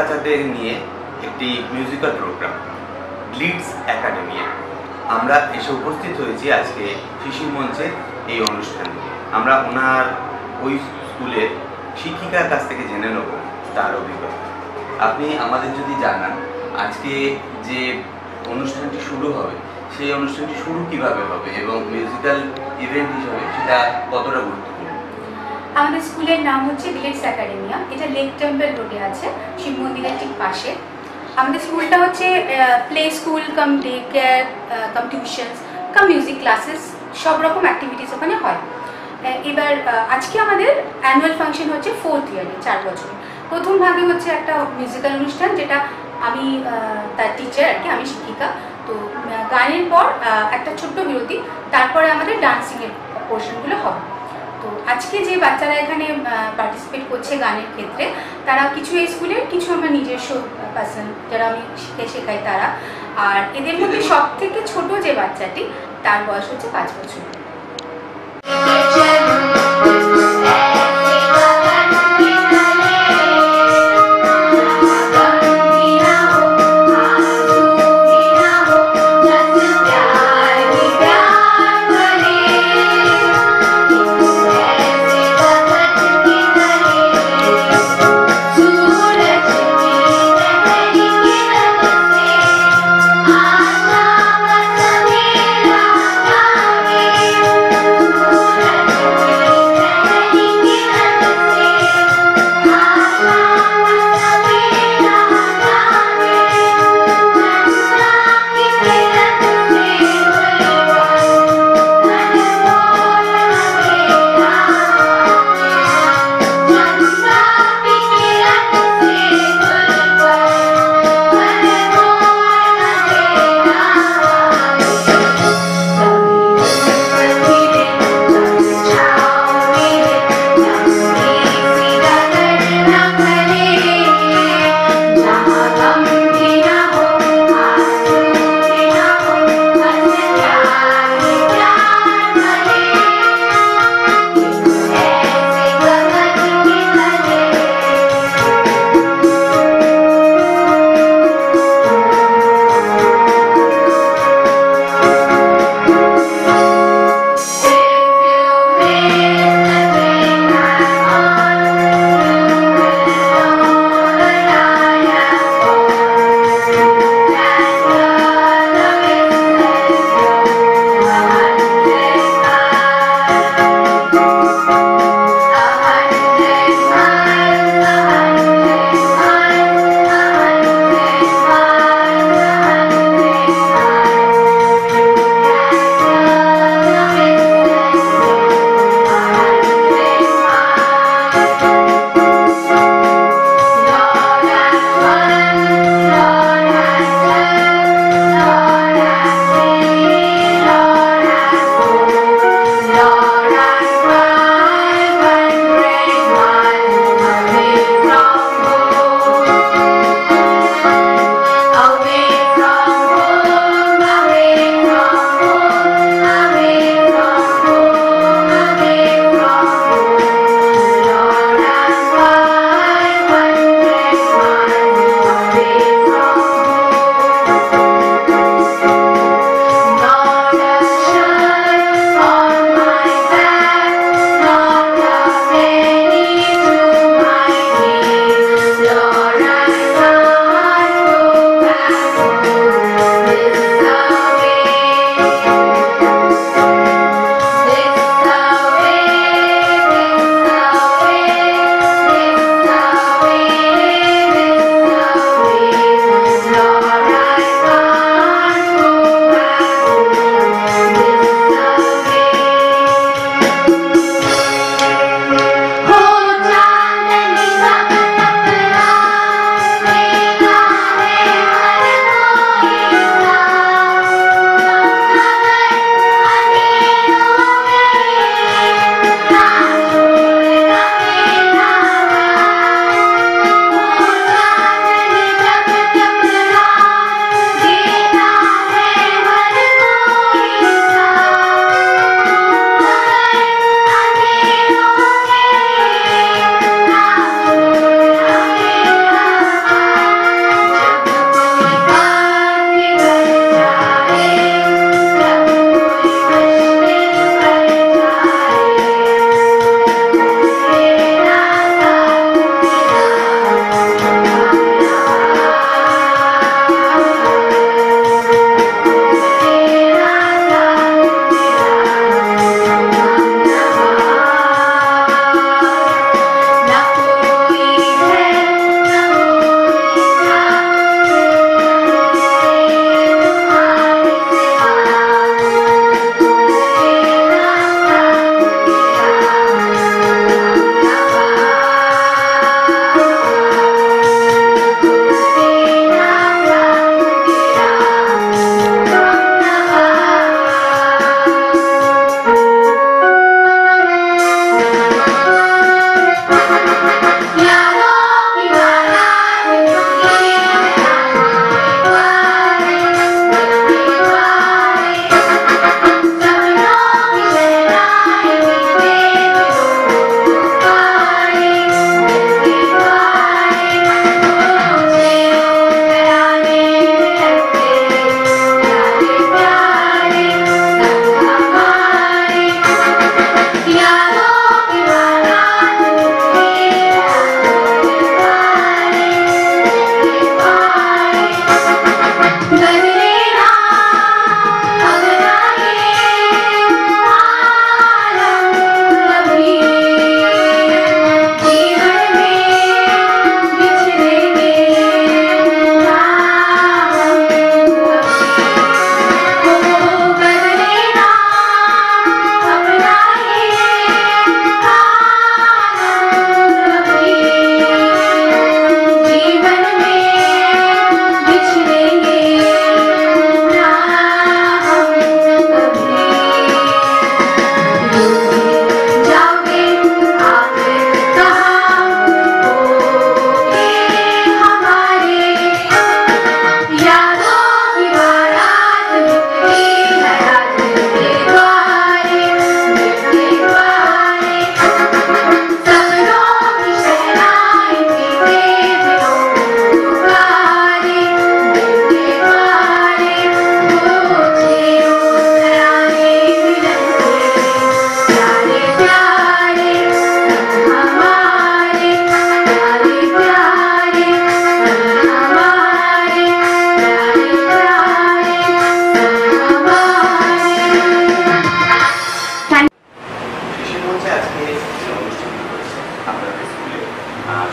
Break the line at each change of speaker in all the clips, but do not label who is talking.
কচিকাচাদের নিয়ে একটি musical programme গ্লিডস academia আমরা এসে উপস্থিত হয়েছি আজকে শিশির মঞ্চের এই অনুষ্ঠানে আমরা ওনার ওই স্কুলের শিক্ষিকার কাছ থেকে জেনে নেব তার অভিজ্ঞতা। আপনি আমাদের যদি জানান, আজকে যে অনুষ্ঠানটি শুরু হবে, সেই অনুষ্ঠানটি শুরু কীভাবে হবে এবং মিউজিক্যাল ইভেন্ট হিসাবে সেটা কতটা গুরুত্বপূর্ণ?
আমাদের স্কুলের নাম হচ্ছে গ্লেটস একাডেমিয়া এটা লেক টেম্পল রোডে আছে, শিব মন্দিরের ঠিক পাশে। আমাদের স্কুলটা হচ্ছে play school cum day care cum tuitions cum music classes সব রকম অ্যাক্টিভিটিস ওখানে হয়। এবার আজকে আমাদের অ্যানুয়াল ফাংশন হচ্ছে ফোর্থ ইয়ারে চার বছর। প্রথম ভাগে হচ্ছে একটা মিউজিক্যাল অনুষ্ঠান, যেটা আমি তার টিচার আর কি, আমি শিক্ষিকা। তো গানের পর একটা ছোট্ট বিরতি, তারপরে আমাদের ডান্সিংয়ের পোর্শনগুলো হবে। তো আজকে যে বাচ্চারা এখানে পার্টিসিপেট করছে গানের ক্ষেত্রে, তারা কিছু স্কুলের কিছু আমার নিজস্ব পার্সন যারা আমি শিখে শেখাই তারা। আর এদের মধ্যে সব থেকে ছোট যে বাচ্চাটি, তার বয়স হচ্ছে পাঁচ বছর।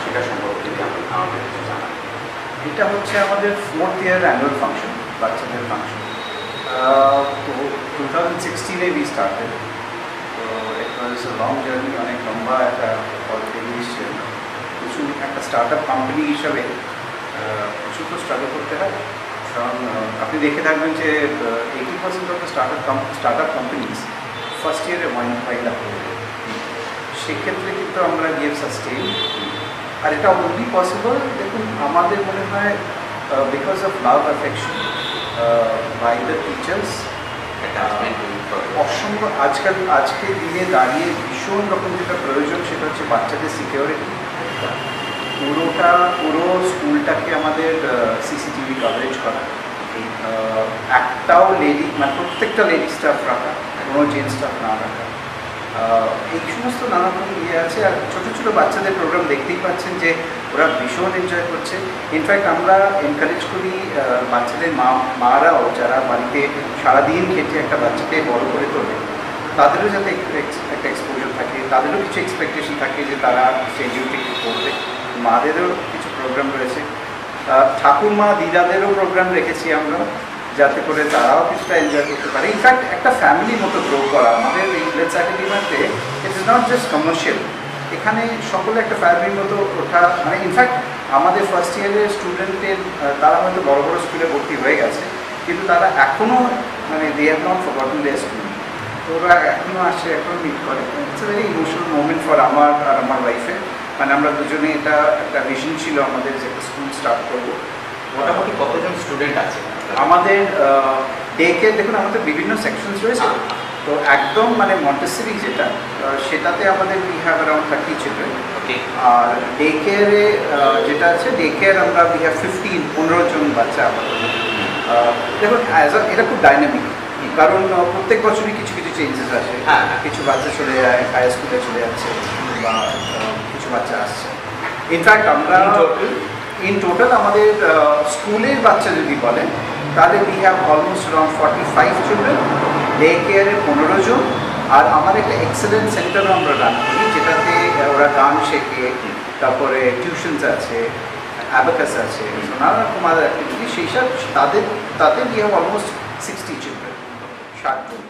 সেটা সম্পর্কে যদি আমাদের কিছু জানান।
এটা হচ্ছে আমাদের ফোর্থ ইয়ার অ্যানুয়াল ফাংশন বাচ্চাদের ফাংশন তো টু থাউজেন্ড সিক্সটিনে উই স্টার্টেড তো ইট ওয়াজ লং জার্নি অনেক লম্বা একটা এসছে। কিছু একটা স্টার্ট আপ কোম্পানি হিসাবে প্রচুর তো স্ট্রাগল করতে হয়। কারণ আপনি দেখে থাকবেন যে eighty percent of the start up start up companies first ইয়ারে ওয়াইন ফাইল আপ সেক্ষেত্রে কিন্তু আমরা গিয়ে সাস্টেইন আর এটা অনলি পসিবল দেখুন আমাদের মনে হয় because of love affection by the teachers
attachment তৈরি করে
অসম্ভব আজকাল আজকে দিনে দাঁড়িয়ে ভীষণ রকম যেটা প্রয়োজন সেটা হচ্ছে বাচ্চাদের সিকিউরিটি পুরোটা পুরো স্কুলটাকে আমাদের সিসিটিভি কভারেজ করা। আহ, একটাও লেডি মানে প্রত্যেকটা লেডি স্টাফ রাখা কোনো জেন্টস স্টাফ না রাখা। আহ, এই সমস্ত নানা রকম ইয়ে আছে আর ছোটো ছোটো বাচ্চাদের প্রোগ্রাম দেখতেই পাচ্ছেন যে ওরা ভীষণ এনজয় করছে। ইনফ্যাক্ট আমরা এনকারেজ করি বাচ্চাদের মা মারাও যারা বাড়িতে সারাদিন খেটে একটা বাচ্চাকে বড় করে তোলে। তাদেরও যাতে একটা এক্সপোজার থাকে তাদেরও কিছু এক্সপেকটেশন থাকে যে তারা সেই কী করবে। মাদেরও কিছু প্রোগ্রাম রয়েছে। আহ, ঠাকুরমা দিদাদেরও প্রোগ্রাম রেখেছি আমরা। যাতে করে তারাও কিছুটা এনজয় করতে পারে। ইনফ্যাক্ট একটা ফ্যামিলির মতো গ্রো করা আমাদের এই লেটস একাডেমিতে it is not just commercial এখানে সকলে একটা ফ্যামিলির মতো ওঠা মানে ইনফ্যাক্ট আমাদের ফার্স্ট ইয়ারের স্টুডেন্টের তারা হয়তো বড় বড় স্কুলে ভর্তি হয়ে গেছে, কিন্তু তারা এখনও মানে they have not forgotten their school ওরা এখনও আসে এখনও মিট করে। It's a very emotional moment for আমার আর আমার ওয়াইফে মানে আমরা দুজনে এটা একটা ভিশন ছিল আমাদের যে একটা স্কুল স্টার্ট করব।
মোটামুটি কতজন স্টুডেন্ট আছে?
আমাদের ডে কেয়ার দেখুন আমাদের বিভিন্ন সেকশনস রয়েছে। তো একদম মানে মন্টেসরি যেটা সেটাতে আমাদের we have around thirty children
okay
R day কেয়ারে যেটা আছে ডে কেয়ার আমরা উই হ্যাভ ফিফটিন পনেরো জন বাচ্চা আমাদের। দেখুন অ্যাজ আ এটা খুব ডাইনামিক কারণ প্রত্যেক বছরই কিছু কিছু চেঞ্জেস আসে।
হ্যাঁ।
কিছু বাচ্চা চলে যায় হাই স্কুলে চলে যাচ্ছে বা কিছু বাচ্চা আসছে। ইনফ্যাক্ট আমরা ইন টোটাল আমাদের স্কুলের বাচ্চা যদি বলেন তাহলে we have almost around forty five children day কেয়ারে পনেরো জন, আর আমার একটা এক্সেলেন্ট সেন্টারও আমরা রান করি, যেটাতে ওরা গান শেখে, তারপরে টিউশনস আছে অ্যাবাকাস আছে নানা রকম আদার অ্যাক্টিভিটি সেই সব তাদের তাদের we have almost sixty children ষাট জন।